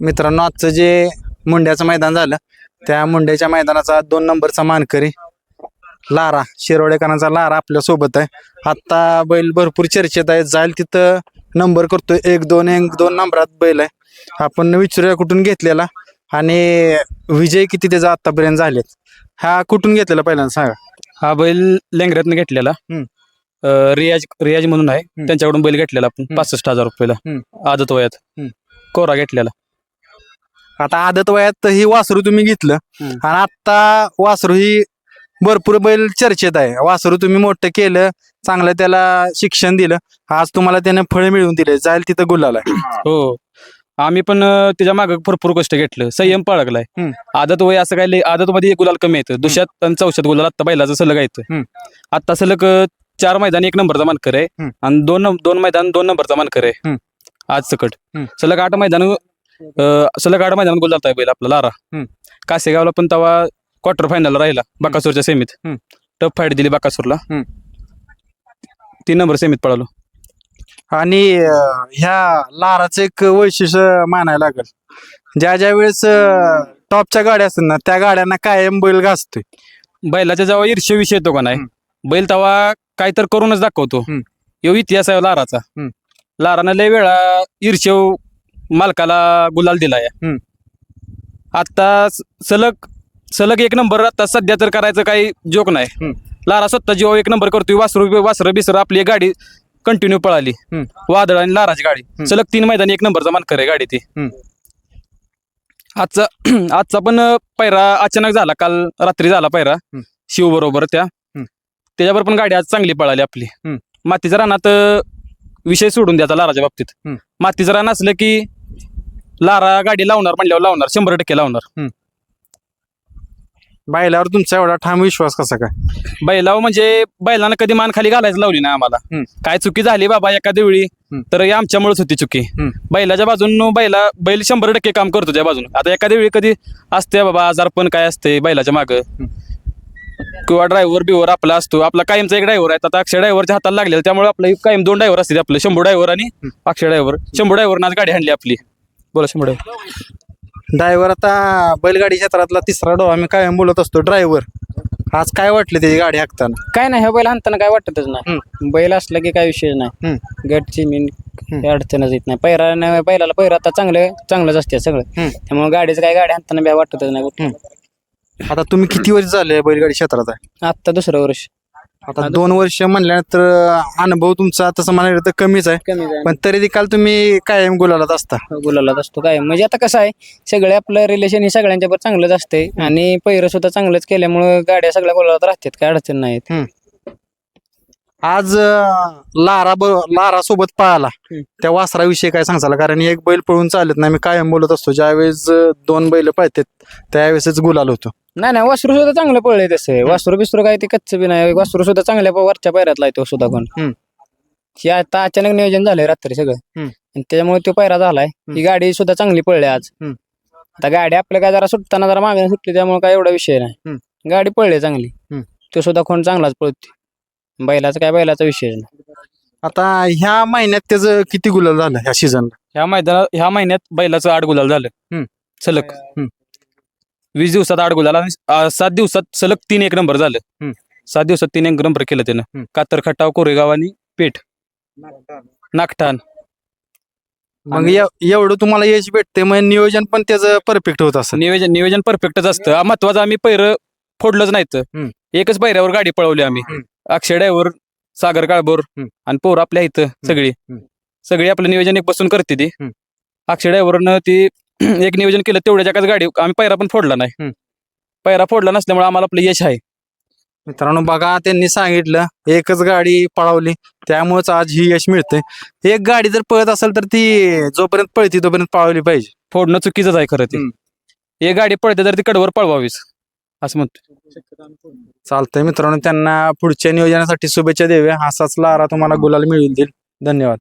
मित्रांनो आजचं जे मुंड्याचं मैदान झालं त्या मुंड्याच्या मैदानाचा दोन नंबरचा मानकरी लारा शिरोडेकरांचा लारा आपल्यासोबत आहे. आत्ता बैल भरपूर चर्चेत आहे जाईल तिथं नंबर करतोय. एक दोन एक दोन नंबरात बैल आहे. आपण विचारूया कुठून घेतलेला आणि विजय किती त्याचा आतापर्यंत झालेत. हा कुठून घेतलेला पहिल्यांदा सांगा. हा बैल लेंगऱ्यातनं घेतलेला. रियाज रियाज म्हणून आहे. त्यांच्याकडून बैल घेतलेला आपण. पासष्ट हजार रुपयाला. आदत वयात. कोरा घेतलेला. आता आदत वयात ही वासरू तुम्ही घेतलं. हम्म. आणि आता वासरू ही भरपूर बैल चर्चेत आहे. वासरू तुम्ही मोठं केलं चांगलं त्याला शिक्षण दिलं. आज तुम्हाला त्याने फळ मिळवून दिले. जाईल तिथं गुलाल आहे. हो. आम्ही पण अं, त्याच्यामागे भरपूर कष्ट घेतलं. संयम बाळगलाय. हम्म. आदत वय असं काय आदत मध्ये गुलाल कमी येतं. दुसऱ्यात आणि चौशात गुलाल आता बैलाचं सलग येतं. आता सलग अं, चार मैदान एक नंबरचा मानकर आहे. हम्म. आणि दोन दोन मैदान दोन नंबरचा मानकर आहे. हम्म. आज सकट. हम्म. सलग आठ मैदान सलग आठ मैदान गुलाल आहे बैल आपला लारा. कासेगावला पण तेव्हा क्वार्टर फायनल राहिला बाकासूरच्या सेमीत. टफ फाईट दिली बाकासूरला. तीन नंबर सेमीत पळालो आणि ह्या लाराचं एक वैशिष्ट्य मानायला लागेल ज्या ज्या वेळेस टॉपच्या गाड्या असतात ना त्या गाड्यांना कायम बैल घासतोय बैलाच्या जेव्हा ईर्ष्य विषय येतो का नाही. बैल तेव्हा काय तर करूनच दाखवतो. यो इतिहास आहे लाराचा. लारानं लय वेळा ईर्ष्य मालकाला गुलाल दिलाय हम्म. आता स- सलग सलग एक नंबर आता सध्या तर करायचं काही जोक नाही हम्म. लारा स्वतः जेव्हा एक नंबर करतोय वासरू वासरं बिसरं आपली गाडी कंटिन्यू पळाली हम्म. वादळ आणि लाराची गाडी सलग तीन मैदानी एक नंबरचा मानकर आहे गाडी ती हम्म. आजचा आजचा पण पैरा अचानक झाला काल रात्री झाला पैरा शिव बरोबर त्या त्याच्यावर पण गाडी आज चांगली पळाली आपली हम्म. मातीच्या रानात अं, विषय सोडून द्यायचा लाराच्या बाबतीत हम्म. मातीचं रान असलं की लारा गाडी लावणार म्हणल्यावर लावणार शंभर टक्के लावणार. बैलावर तुमचा एवढा ठाम विश्वास कसा काय? बैलाव म्हणजे बैलानं कधी मान खाली घालायचं लावली नाही आम्हाला. हम्म. काय चुकी झाली बाबा एखाद्या वेळी हम्म. तर हे आमच्यामुळेच होती चुकी. हम्म. बैलाच्या बाजून बैला बैल शंभर टक्के काम करतो त्या बाजून. आता एखाद्या वेळी कधी असते बाबा आजार पण काय असते बैलाच्या मागं. किंवा ड्रायव्हर बिवर आपला असतो आपला कायमचा एक ड्रायव्हर आहे. आता अक्षय ड्रायव्हरच्या हाताला लागलेला त्यामुळे आपलं कायम दोन ड्रायव्हर असते आपलं शंभू ड्रायव्हर आणि अक्षय ड्रायव्हर शंभू ड्रायव्हरनं आज गाडी आणली आपली. बोला शंभू ड्रायव्हर आता बैलगाडी क्षेत्रातला तिसरा डो आम्ही कायम बोलत असतो ड्रायव्हर आज काय वाटलं त्याची गाडी हाकताना? काय नाही ह्या बैल हाणताना काय वाटतच नाही. बैल असला की काय विषय नाही. गटची मीन काही अडचणच येत नाही. पैरा नाही बैलाला पैरा आता चांगलं चांगलंच असते सगळं. त्यामुळे गाडीचं काय गाडी हाणताना बी वाटतच नाही. आता तुम्ही किती वर्ष झाले बैलगाडी क्षेत्रात आहे? आत्ता दुसरं वर्ष. आता दोन वर्ष म्हणल्यानंतर अनुभव तुमचा तसं म्हणायला तर कमीच आहे. कमी जाईल पण तरी देखील तुम्ही कायम गुलालात असता. गुलालात असतो काय म्हणजे आता कसं आहे सगळे आपलं रिलेशन हे सगळ्यांच्या बरोबर चांगलंच असते आणि पैर सुद्धा चांगलंच केल्यामुळं गाड्या सगळ्या गुलालात राहतात काय अडचण नाहीत. आज लारा लारा सोबत पळाला. त्या वासराविषयी काय सांगसाल कारण एक बैल पळून चालत नाही मी कायम बोलत असतो. ज्यावेळेस दोन बैल पळतात त्यावेळेसच गुलाल होतो. नाही नाही वासरू सुद्धा चांगलं पळलंय तसं. वासरू बिसरू काय ते कच्च बी नाही. वासरू सुद्धा चांगल्या वरच्या पायऱ्यातला आहे तो सुद्धा कोण. हे आता अचानक नियोजन झालंय रात्री सगळं. आणि त्याच्यामुळे तो पायरा झालाय. ही गाडी सुद्धा चांगली पळली आज. आता गाडी आपल्या काय जरा सुटताना जरा मागे सुटली त्यामुळे काय एवढा विषय नाही. गाडी पळली चांगली. तो सुद्धा कोण चांगलाच पळते बैलाचा काय बैलाचा विषय नाही. आता ह्या महिन्यात त्याचं किती गुलाल झालं ह्या सीझनला ह्या मैदानात ह्या महिन्यात बैलाचं आठ गुलाल झालं. सलग. हम्म. वीस दिवसात आठ गुलाल आणि अं, सात दिवसात सलग तीन एक नंबर झालं. सात दिवसात तीन एक नंबर केलं त्यानं. हम्म. कातर खटाव कोरेगाव आणि पेठ. नागठाण. मग एव- एवढं तुम्हाला यश भेटते मग नियोजन पण त्याचं परफेक्ट होत असं नियोजन नियोजन परफेक्टच असतं. आ, महत्वाचं आम्ही पैर फोडलंच नाहीत. हम्म. एकच पैऱ्यावर गाडी पळवली आम्ही हम्म. अक्षय ड्रायव्हर सागर काळभोर हम्म. आणि पोर आपल्या इथं सगळी हम्म. सगळी आपलं नियोजन एक बसून करते ती हम्म. अक्षय ड्रायव्हरनं ती एक नियोजन केलं तेवढ्या जगाच गाडी आम्ही पैरा पण फोडला नाही. पैरा फोडला नसल्यामुळे आम्हाला आपलं यश आहे मित्रांनो बघा त्यांनी सांगितलं एकच गाडी पळवली त्यामुळेच आज ही यश मिळते एक गाडी जर पळत असेल तर ती जोपर्यंत पळती तोपर्यंत पळवली पाहिजे फोडणं चुकीचंच आहे खरं ते हम्म. एक गाडी पळते तर ती कडवर पळवावीच असं म्हणतो चालतंय मित्रांनो त्यांना पुढच्या नियोजनासाठी शुभेच्छा देऊया. असाच लारा तुम्हाला गुलाल मिळून देईल. धन्यवाद.